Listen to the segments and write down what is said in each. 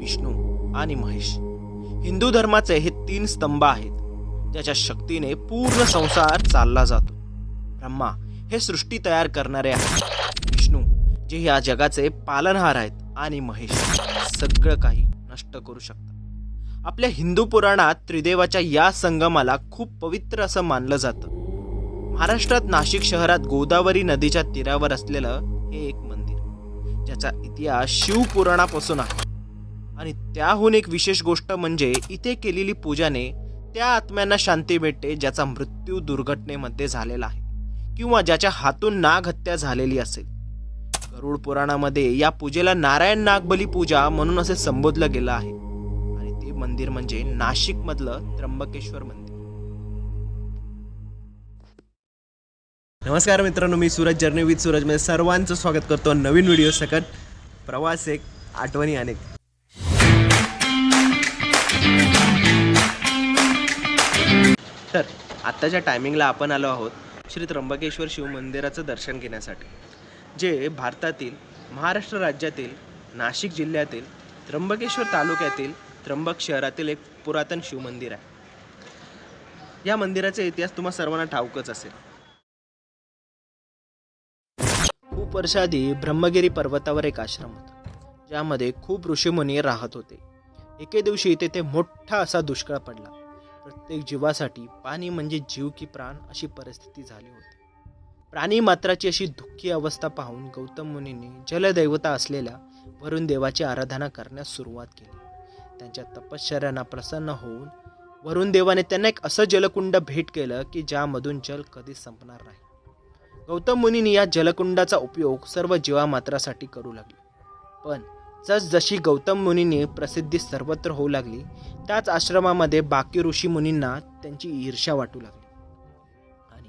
विष्णू आणि महेश. हिंदू धर्माचे हे तीन स्तंभ आहेत. त्याच्या शक्तीने पूर्ण संसार चालला जातो. ब्रह्मा हे सृष्टी तयार करणारे आहेत. विष्णू जे या जगाचे पालनहार आहेत आणि महेश सगळं काही नष्ट करू शकतात. आपल्या हिंदू पुराणात त्रिदेवाच्या या संगमाला खूप पवित्र असं मानलं जातं. महाराष्ट्रात नाशिक शहरात गोदावरी नदीच्या तीरावर असलेलं हे एक मंदिर ज्याचा इतिहास शिवपुराणापासून आहे. आणि त्याहून एक विशेष गोष्ट म्हणजे इथे केलेली पूजाने त्या आत्म्यांना शांती भेटते ज्याचा मृत्यू दुर्घटनेमध्ये झालेला आहे किंवा ज्याच्या हातून नाग हत्या झालेली असेल. गरुड पुराणामध्ये या पूजेला नारायण नागबली पूजा म्हणून असे संबोधलं गेलं आहे. आणि ते मंदिर म्हणजे नाशिक मधलं त्र्यंबकेश्वर मंदिर. नमस्कार मित्रांनो मी सूरज जर्नी विथ सूरजमध्ये सर्वांचं स्वागत करतो नवीन व्हिडिओ सकट. प्रवास एक आठवणी अनेक. तर आत्ताच्या टायमिंगला आपण आलो आहोत श्री त्र्यंबकेश्वर शिव मंदिराचं दर्शन घेण्यासाठी जे भारतातील महाराष्ट्र राज्यातील नाशिक जिल्ह्यातील त्र्यंबकेश्वर तालुक्यातील त्र्यंबक शहरातील एक पुरातन शिवमंदिर आहे. या मंदिराचा इतिहास तुम्हा सर्वांना ठाऊकच असेल. खूप वर्षाआधी ब्रह्मगिरी पर्वतावर एक आश्रम होता ज्यामध्ये खूप ऋषीमुनी राहत होते. एके दिवशी तेथे मोठा असा दुष्काळ पडला. प्रत्येक जीवासाठी पाणी म्हणजे जीव की प्राण अशी परिस्थिती झाली होती. प्राणी मात्राची अशी दुःखी अवस्था पाहून गौतम मुनीने जलदैवता असलेल्या वरुण देवाची आराधना करण्यास सुरुवात केली. त्यांच्या तपश्चर्यांना प्रसन्न होऊन वरुण देवाने त्यांना एक असं जलकुंड भेट केलं की ज्यामधून जल कधीच संपणार नाही. गौतम मुनीने या जलकुंडाचा उपयोग सर्व जीवामात्रासाठी करू लागले. पण जसजशी गौतम मुनींनी प्रसिद्धी सर्वत्र होऊ लागली त्याच आश्रमामध्ये बाकी ऋषी मुनींना त्यांची ईर्ष्या वाटू लागली. आणि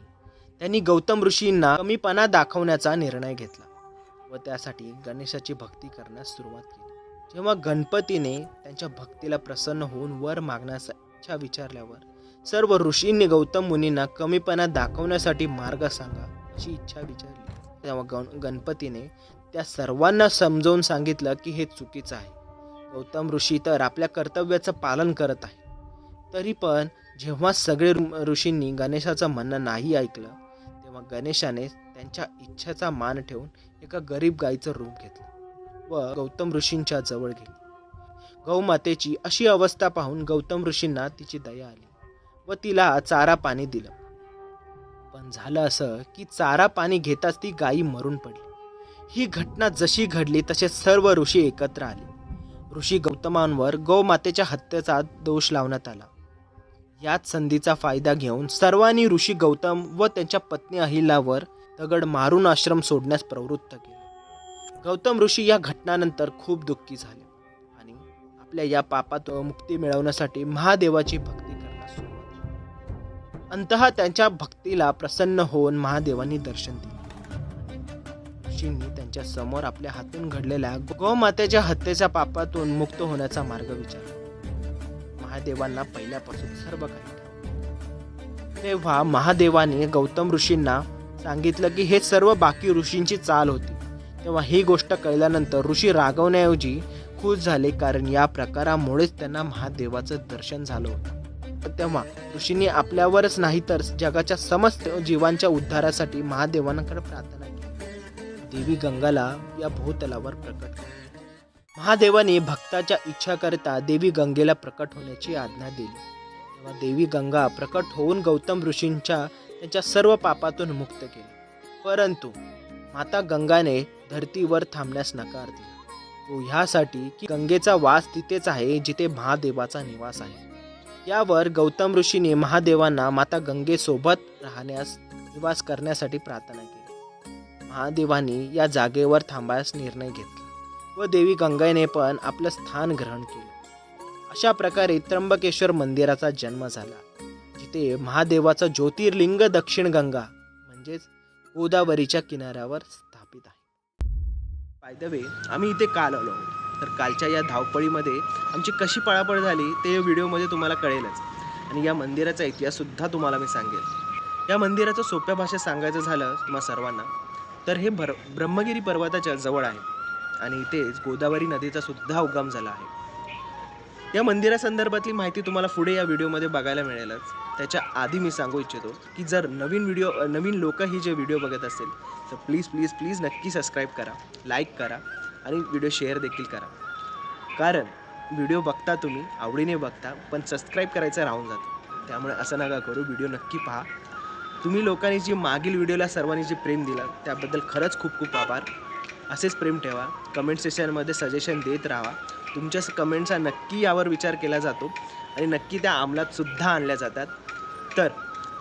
त्यांनी गौतम ऋषींना कमीपणा दाखवण्याचा निर्णय घेतला व त्यासाठी गणेशाची भक्ती करण्यास सुरुवात केली. जेव्हा गणपतीने त्यांच्या भक्तीला प्रसन्न होऊन वर मागण्याचा इच्छा विचारल्यावर सर्व ऋषींनी गौतम मुनींना कमीपणा दाखवण्यासाठी मार्ग सांगा अशी इच्छा विचारली. तेव्हा गण गणपतीने त्या सर्वांना समजावून सांगितलं की हे चुकीचं आहे. गौतम ऋषी तर आपल्या कर्तव्याचं पालन करत आहे तरी पण जेव्हा सगळे ऋ- ऋषींनी गणेशाचं म्हणणं नाही ऐकलं तेव्हा गणेशाने त्यांच्या इच्छेचा मान ठेवून एका गरीब गायीचं रूप घेतलं व गौतम ऋषींच्या जवळ गेली. गौमातेची अशी अवस्था पाहून गौतम ऋषींना तिची दया आली व तिला चारा पाणी दिलं. पण झालं असं की चारा पाणी घेताच ती गायी मरून पडली. ही घटना जशी घडली तसे सर्व ऋषी एकत्र आले. ऋषी गौतमांवर गौमातेच्या हत्येचा दोष लावण्यात आला. याच संधीचा फायदा घेऊन सर्वांनी ऋषी गौतम व त्यांच्या पत्नी अहिल्यावर दगड मारून आश्रम सोडण्यास प्रवृत्त केले. गौतम ऋषी या घटनानंतर खूप दुःखी झाले आणि आपल्या या पापात मुक्ती मिळवण्यासाठी महादेवाची भक्ती करण्यास सुरुवात अंत त्यांच्या भक्तीला प्रसन्न होऊन महादेवांनी दर्शन दिले. ऋषींनी त्यांच्यासमोर आपल्या हातून घडलेल्या गोमातेच्या हत्येच्या पापातून मुक्त होण्याचा मार्ग विचारला. महादेवांना पहिल्यापासून सर्व काही तेव्हा महादेवाने गौतम ऋषींना सांगितलं की हे सर्व बाकी ऋषींची चाल होती. तेव्हा ही गोष्ट कळल्यानंतर ऋषी रागवण्याऐवजी खुश झाले कारण या प्रकारामुळेच त्यांना महादेवाचं दर्शन झालं होतं. तेव्हा ऋषींनी आपल्यावरच नाही तर जगाच्या समस्त जीवांच्या उद्धारासाठी महादेवांकडे प्रार्थना देवी गंगाला या भूतलावर प्रकट केले महादेवाने भक्ताच्या इच्छा करता देवी गंगेला प्रकट होण्याची आज्ञा दिली. तेव्हा देवी गंगा प्रकट होऊन गौतम ऋषींच्या त्यांच्या सर्व पापातून मुक्त केले. परंतु माता गंगाने धरतीवर थांबण्यास नकार दिला. तो ह्यासाठी की गंगेचा वास तिथेच आहे जिथे महादेवाचा निवास आहे. यावर गौतम ऋषीने महादेवांना माता गंगेसोबत राहण्यास निवास करण्यासाठी प्रार्थना केली. महादेवानी या जागेवर थांबायस निर्णय घेतला व देवी गंगाईने पण आपलं स्थान ग्रहण केलं. अशा प्रकारे त्र्यंबकेश्वर मंदिराचा जन्म झाला जिथे महादेवाचं ज्योतिर्लिंग दक्षिण गंगा म्हणजेच गोदावरीच्या किनाऱ्यावर स्थापित आहे. बाय द वे आम्ही इथे काल आलो आहोत. तर कालच्या या धावपळीमध्ये आमची कशी पळापळ झाली ते व्हिडिओमध्ये तुम्हाला कळेलच. आणि या मंदिराचा इतिहाससुद्धा तुम्हाला मी सांगेल. या मंदिराचं सोप्या भाषेत सांगायचं झालं तुम्हा सर्वांना तर हे भर ब्रह्मगिरी पर्वताच्या जवळ आहे. आणि इथेच गोदावरी नदीचा सुद्धा उगम झाला आहे. या मंदिरासंदर्भातली माहिती तुम्हाला पुढे या व्हिडिओमध्ये बघायला मिळेलच. त्याच्या आधी मी सांगू इच्छितो की जर नवीन व्हिडिओ नवीन लोक ही जे व्हिडिओ बघत असेल तर प्लीज प्लीज प्लीज नक्की सबस्क्राईब करा लाईक करा आणि व्हिडिओ शेअर देखील करा. कारण व्हिडिओ बघता तुम्ही आवडीने बघता पण सबस्क्राईब करायचं राहून जातं. त्यामुळे असं नका करू व्हिडिओ नक्की पहा. तुम्ही लोकांनी जी मागील व्हिडिओला सर्वांनी जे प्रेम दिलं त्याबद्दल खरंच खूप खूप आभार. असेच प्रेम ठेवा. कमेंट सेशनमध्ये सजेशन देत राहा. तुमच्या कमेंटचा नक्की यावर विचार केला जातो आणि नक्की त्या अंमलातसुद्धा आणल्या जातात. तर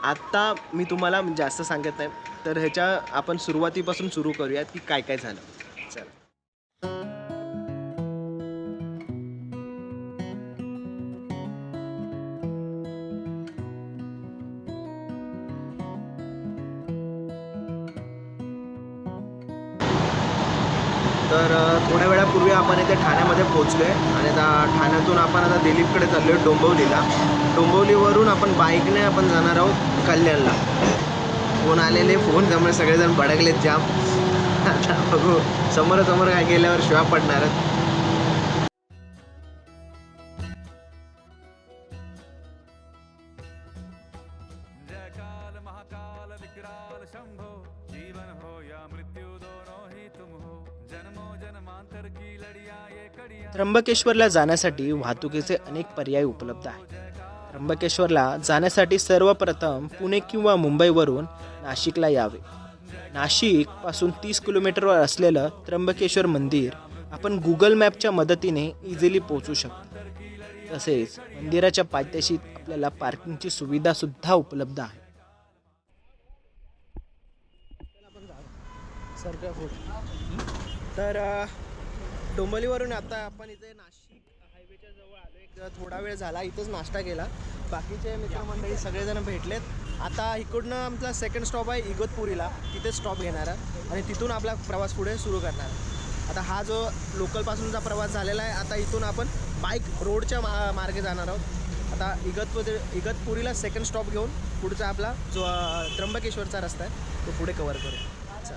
आत्ता मी तुम्हाला म्हणजे जास्त सांगत नाही तर ह्याच्या आपण सुरुवातीपासून सुरू करूयात की काय काय झालं. पोहोचलो आहे आणि आता ठाण्यातून आपण आता दिलीपकडे चाललो आहे डोंबवलीला. डोंबवलीवरून आपण बाईकने आपण जाणार आहोत कल्याणला. फोन आलेले फोन त्यामुळे सगळेजण भडकलेत जाम. आता बघू समोरासमोर काय गेल्यावर शिवा पडणार आहेत. त्र्यंबकेश्वरला जाण्यासाठी वाहतुकीचे अनेक पर्याय उपलब्ध आहेत. त्र्यंबकेश्वरला जाण्यासाठी सर्वप्रथम पुणे किंवा मुंबईवरून नाशिकला यावे. नाशिकपासून तीस किलोमीटरवर असलेलं त्र्यंबकेश्वर मंदिर आपण गुगल मॅपच्या मदतीने इझिली पोहोचू शकतो. तसेच मंदिराच्या पायथ्याशी आपल्याला पार्किंगची सुविधासुद्धा उपलब्ध आहे. तर डोंबलीवरून आता आपण इथे नाशिक हायवेच्या जवळ आलो. एक थोडा वेळ झाला इथंच नाश्ता केला. बाकीचे मित्रमंडळी सगळेजण भेटलेत. आता इकडनं आमचा सेकंड स्टॉप आहे इगतपुरीला. तिथेच स्टॉप घेणार आहे. आणि तिथून आपला प्रवास पुढे सुरू करणार आहे. आता हा जो लोकलपासूनचा प्रवास झालेला आहे आता इथून आपण बाईक रोडच्या मा मार्गे जाणार आहोत. आता इगतपुरी इगतपुरीला सेकंड स्टॉप घेऊन पुढचा आपला जो त्र्यंबकेश्वरचा रस्ता आहे तो पुढे कवर करू. अच्छा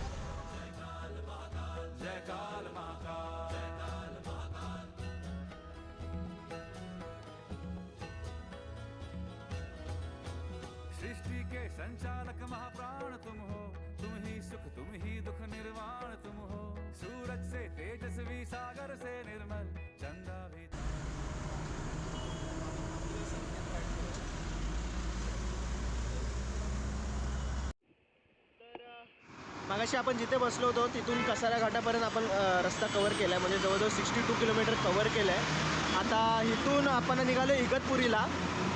संचालक महाप्राण तुम हो तुम ही सुख तुम ही दुख निर्वाण तुम हो सूरज से तेजस्वी सागर से निर्मल चंदा भी मागाशी आपण जिथे बसलो होतो तिथून कसारा घाटापर्यंत आपण रस्ता कवर केला आहे म्हणजे जवळजवळ सिक्स्टी टू किलोमीटर कवर केलं आहे आता इथून आपण निघालो इगतपुरीला.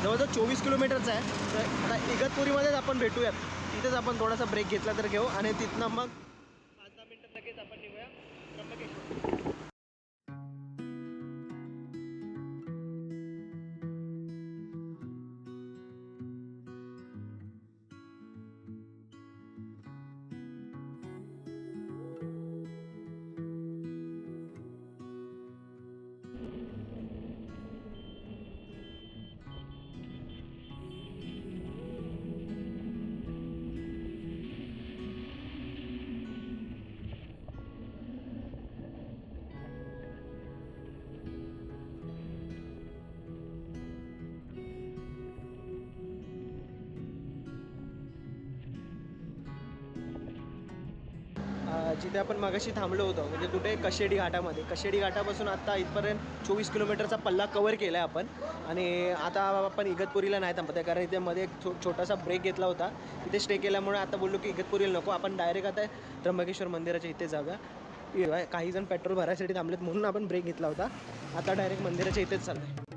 जवळजवळ चोवीस किलोमीटरचं आहे. तर आता इगतपुरीमध्येच आपण भेटूयात. तिथेच आपण थोडासा ब्रेक घेतला तर घेऊ आणि तिथनं मग जिथे आपण मगाशी थांबलो होतो म्हणजे कुठे? कशेडी घाटामध्ये. कशेडी घाटापासून आत्ता इथपर्यंत चोवीस किलोमीटरचा पल्ला कवर केला आहे आपण. आणि आता आपण इगतपुरीला नाही थांबत आहे कारण इथे मध्ये एक छो छोटासा ब्रेक घेतला होता. तिथे स्टे केल्यामुळे आता बोललो की इगतपुरीला नको. आपण डायरेक्ट आता त्र्यंबकेश्वर मंदिराच्या इथे जाऊया. काही जण पेट्रोल भरायसाठी थांबलेत म्हणून आपण ब्रेक घेतला होता. आता डायरेक्ट मंदिराच्या इथेच चाललं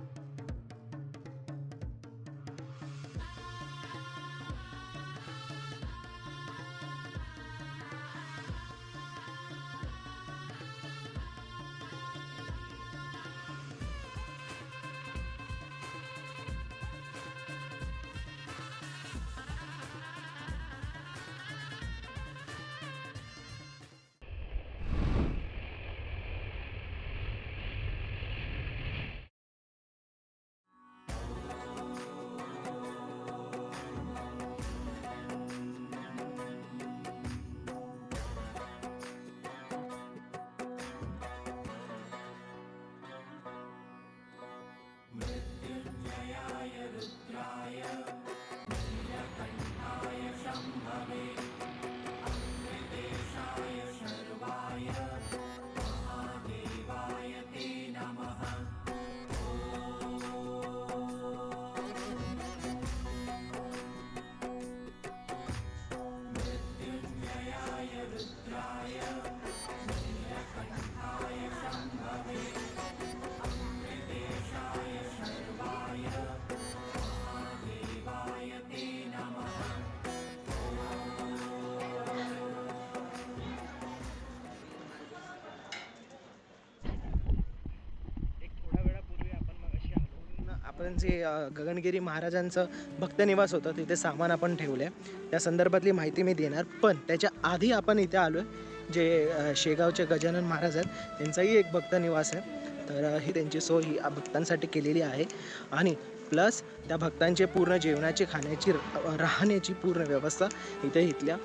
आपण जे गगनगिरी महाराजांचं भक्तनिवास होतं तिथे सामान आपण ठेवलं आहे त्या संदर्भातली माहिती मी देणार. पण त्याच्या आधी आपण इथे आलो आहे जे शेगावचे गजानन महाराज आहेत त्यांचाही एक भक्तनिवास आहे. तर ही त्यांची सोय ही भक्तांसाठी केलेली आहे. आणि प्लस त्या भक्तांचे पूर्ण जेवणाची खाण्याची राहण्याची पूर्ण व्यवस्था इथे इथल्या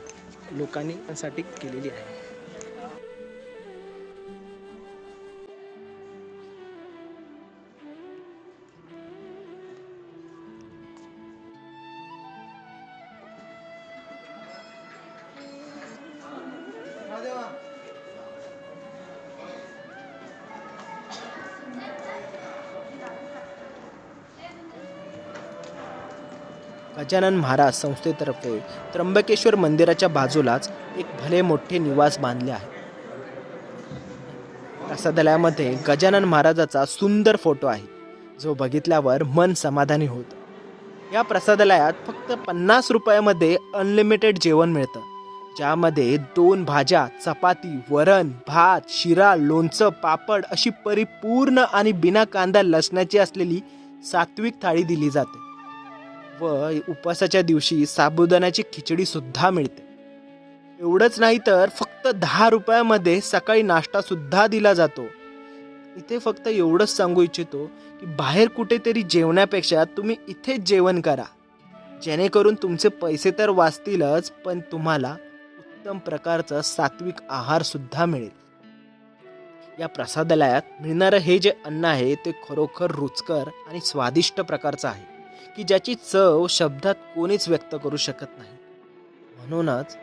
लोकांनी साठी केलेली आहे. गजानन महाराज संस्थेतर्फे त्र्यंबकेश्वर मंदिराच्या बाजूलाच एक भले मोठे निवास बांधले आहे. प्रसादालयामध्ये गजानन महाराजाचा सुंदर फोटो आहे जो बघितल्यावर मन समाधानी होतं. या प्रसादालयात फक्त पन्नास रुपयामध्ये अनलिमिटेड जेवण मिळतं ज्यामध्ये दोन भाज्या चपाती वरण भात शिरा लोणचं पापड अशी परिपूर्ण आणि बिना कांदा लसणाची असलेली सात्विक थाळी दिली जाते. व उपवासाच्या दिवशी साबुदाण्याची खिचडी सुद्धा मिळते. एवढंच नाही तर फक्त दहा रुपयामध्ये सकाळी नाश्ता सुद्धा दिला जातो. इथे फक्त एवढंच सांगू इच्छितो की बाहेर कुठेतरी जेवण्यापेक्षा तुम्ही इथेच जेवण करा. जेणेकरून तुमचे पैसे तर वाचतीलच पण तुम्हाला उत्तम प्रकारचा सात्विक आहार सुद्धा मिळेल. या प्रसादालयात मिळणारं हे जे अन्न आहे ते खरोखर रुचकर आणि स्वादिष्ट प्रकारचं आहे. की ज्याची चव शब्दात कोणीच व्यक्त करू शकत नाही. म्हणूनच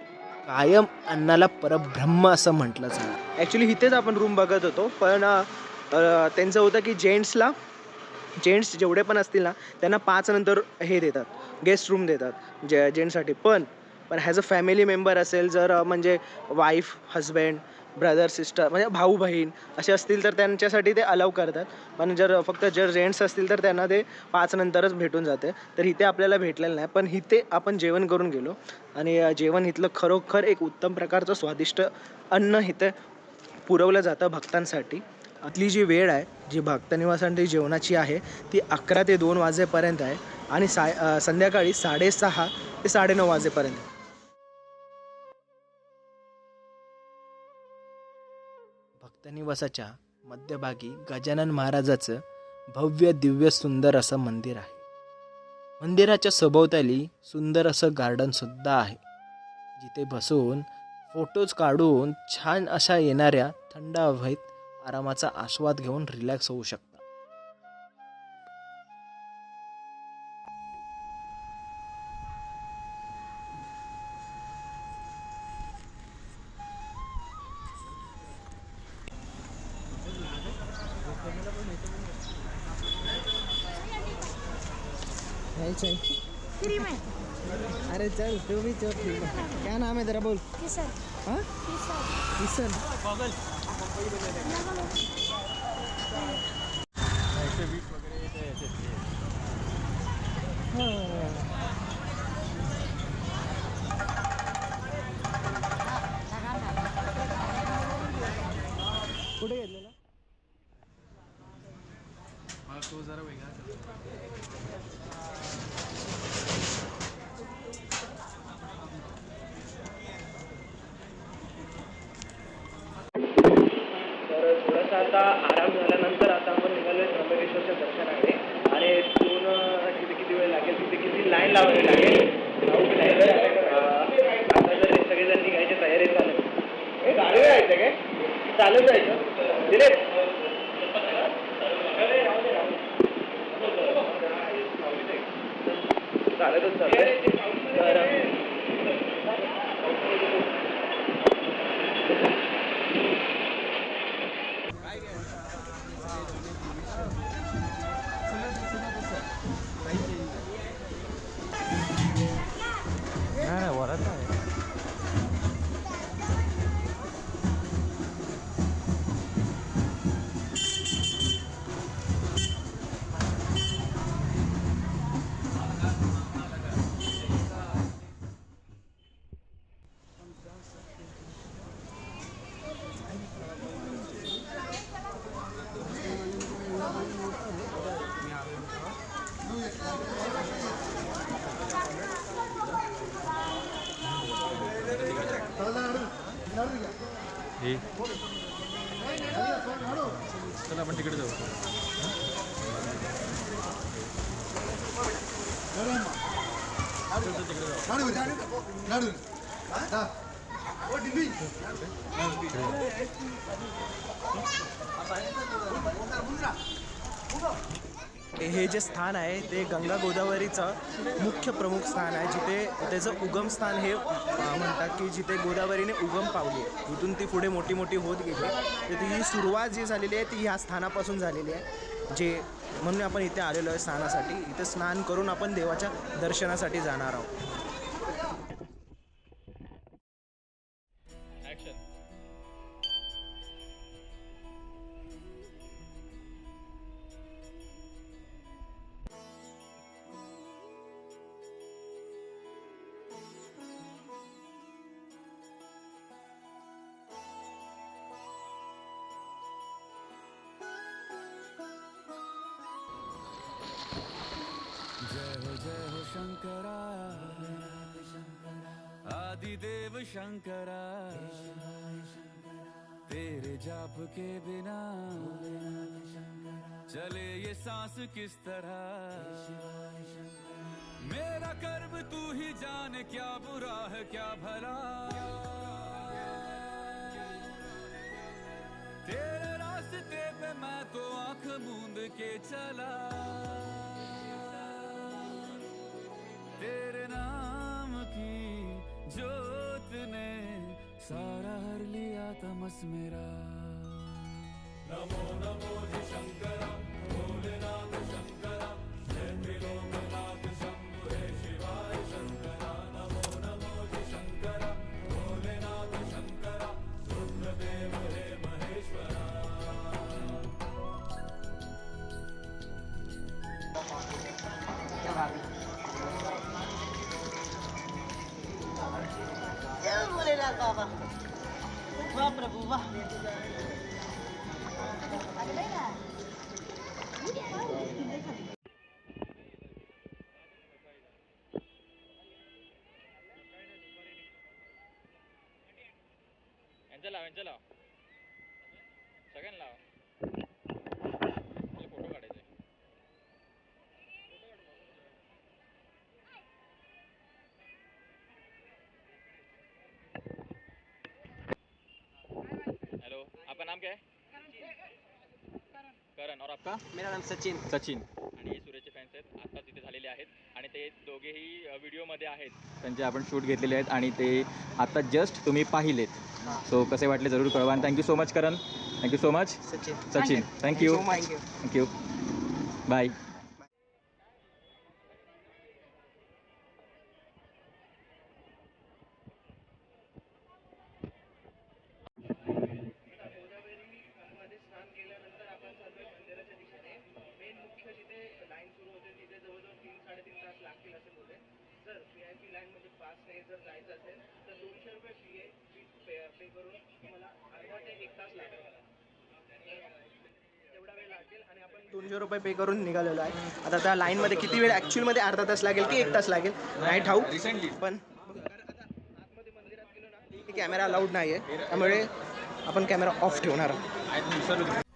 कायम अन्नाला परब्रह्म असं म्हटलं जातं. ॲक्च्युली इथेच आपण रूम बघत होतो पण त्यांचं होतं की जेंट्सला जेंट्स जेवढे पण असतील ना त्यांना पाच नंतर हे देतात गेस्ट रूम देतात जे जेंट्ससाठी पण पण ॲज अ फॅमिली मेंबर असेल जर म्हणजे वाईफ हजबंड ब्रदर सिस्टर म्हणजे भाऊ बहीण असे असतील तर त्यांच्यासाठी ते अलाव करतात. पण जर फक्त जर जेंट्स असतील तर त्यांना ते पाच नंतरच भेटून जाते. तर इथे आपल्याला भेटलेलं नाही. पण इथे आपण जेवण करून गेलो. आणि जेवण इथलं खरोखर एक उत्तम प्रकारचं स्वादिष्ट अन्न इथे पुरवलं जातं भक्तांसाठी. आपली जी वेळ आहे जी भक्तनिवासांची जेवणाची आहे ती अकरा ते दोन वाजेपर्यंत आहे. आणि साय संध्याकाळी साडेसहा ते साडेनऊ वाजेपर्यंत. निवासाच्या मध्यभागी गजानन महाराजाचं भव्य दिव्य सुंदर असं मंदिर आहे. मंदिराच्या सभोवताली सुंदर असं गार्डन सुद्धा आहे. जिथे बसून फोटोज काढून छान अशा येणाऱ्या थंड हवेत आरामाचा आस्वाद घेऊन रिलॅक्स होऊ शकतो. फ्री में अरे चल तू भी चल. क्या नाम है तेरा बोल. हाँ? किसन. तर थोडासा आता आराम झाल्यानंतर आता आपण निघालोय त्र्यंबकेश्वरच्या दर्शनाकडे. आणि दोन किती किती वेळ लागेल तिथे किती लाईन लावावी लागेल? आता जर सगळेजण निघायची तयारी चालू जायचं काय? चालू जायचं também. ए चला आपण तिकडे जाऊ तिकडे जाऊ हे जे स्थान आहे ते गंगा गोदावरीचं मुख्य प्रमुख स्थान आहे. जिथे त्याचं उगम स्थान हे म्हणतात की जिथे गोदावरीने उगम पावली आहे. इथून ती पुढे मोठी मोठी होत गेली तर ती ही सुरुवात जी झालेली आहे ती ह्या स्थानापासून झालेली आहे. जे म्हणून आपण इथे आलेलो आहे स्नानासाठी. इथे स्नान करून आपण देवाच्या दर्शनासाठी जाणार आहोत. सांस किस तरह? मेरा कर्म तू ही जाने, क्या बुरा है, क्या भला? तेरे रास्ते पे मैं तो आँख मूंद के चला। तेरे नाम की जोत ने सारा हर लिया तमस मेरा। नमो नमो शंकरा। भोलेनाथ शंकरा जय हेलो आपका नाम क्या है? करण. और आपका? मेरा नाम सचिन. सचिन. आणि हे सुरेशचे फॅन्स आहेत. आत्ताच इथे झालेले आहेत. आणि ते दोघेही व्हिडिओमध्ये आहेत. त्यांचे आपण शूट घेतलेले आहेत आणि ते आता जस्ट तुम्ही पाहिलेत. सो कसे वाटले? जरूर कळवा. आणि thank you so much Karan. Thank you so much Sachin. Sachin. Thank you thank you thank you bye P लाईनमध्ये पासने जर जायचं असेल तर दोनशे रुपये फी आहे. फी पे पे करून तुम्हाला अर्धा ते एक तास लागेल. तेवढा वेळ लागेल आणि आपण दोनशे रुपये पे करून निघालेलो आहे. आता त्या लाईनमध्ये किती वेळ ॲक्च्युअलमध्ये अर्धा तास लागेल की एक तास लागेल? नाही ठाऊक रिसेंटली पण आतमध्ये मंदिरात गेलो ना कॅमेरा अलाउड नाही आहे त्यामुळे आपण कॅमेरा ऑफ ठेवणार आहोत.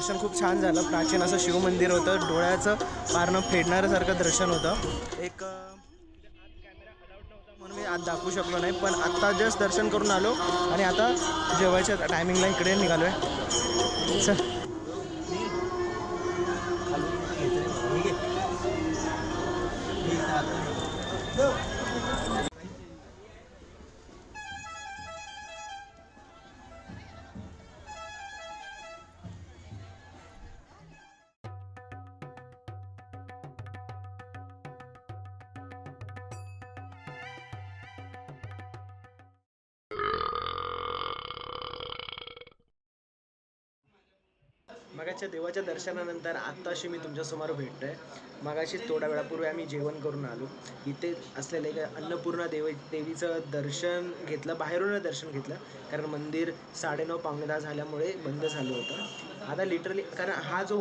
दर्शन खूप छान झालं. प्राचीन असं शिवमंदिर होतं. डोळ्याचं पारणं फेडणाऱ्यासारखं दर्शन होतं. एक म्हणून मी आज दाखवू शकलो नाही पण आत्ता जस्ट दर्शन करून आलो आणि आता जेवायच्या टायमिंगला इकडे निघालो आहे चल. मगाच्या देवाच्या दर्शनानंतर आत्ताशी मी तुमच्यासमोर भेटतो आहे मगाशी थोड्या वेळापूर्वी आम्ही जेवण करून आलो. इथे असलेले एक अन्नपूर्णा देव देवीचं दर्शन घेतलं बाहेरूनच दर्शन घेतलं. कारण मंदिर साडेनऊ पावणे दहा झाल्यामुळे बंद झालं होतं. आता लिटरली कारण हा जो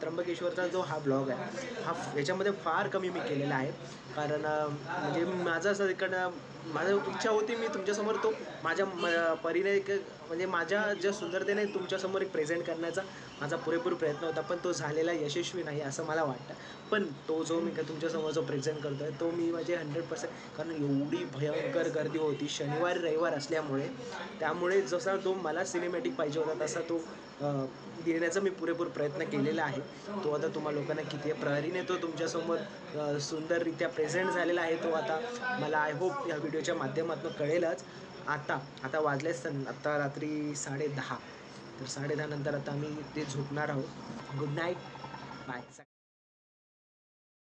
त्र्यंबकेश्वरचा जो हा ब्लॉग आहे हा याच्यामध्ये फार कमी मी केलेला आहे. कारण म्हणजे माझं असं इकडं माझं इच्छा होती मी तुमच्यासमोर तो माझ्या म- परीने एक म्हणजे माझ्या ज्या सुंदरतेने तुमच्यासमोर एक प्रेझेंट करण्याचा माझा पुरेपूर प्रयत्न होता पण तो झालेला यशस्वी नाही असं मला वाटतं. पण तो जो मी तुमच्यासमोर जो प्रेझेंट करतो आहे तो मी माझे हंड्रेड पर्सेंट कारण एवढी भयंकर गर्दी होती शनिवार रविवार असल्यामुळे त्यामुळे जसा तो मला सिनेमॅटिक पाहिजे होता तसा तो देण्याचा मी पुरेपूर प्रयत्न केलेला आहे. तो आता तुम्हा लोकांना किती प्रहरीने तो तुमच्यासमोर सुंदररित्या प्रेझेंट झालेला आहे तो आता मला आय होप या व्हिडिओच्या माध्यमातून कळेलच. आता आता वाजले आता रात्री साडे दहा. तर साडे नंतर आता आम्ही ते झोपणार आहोत. Good night bye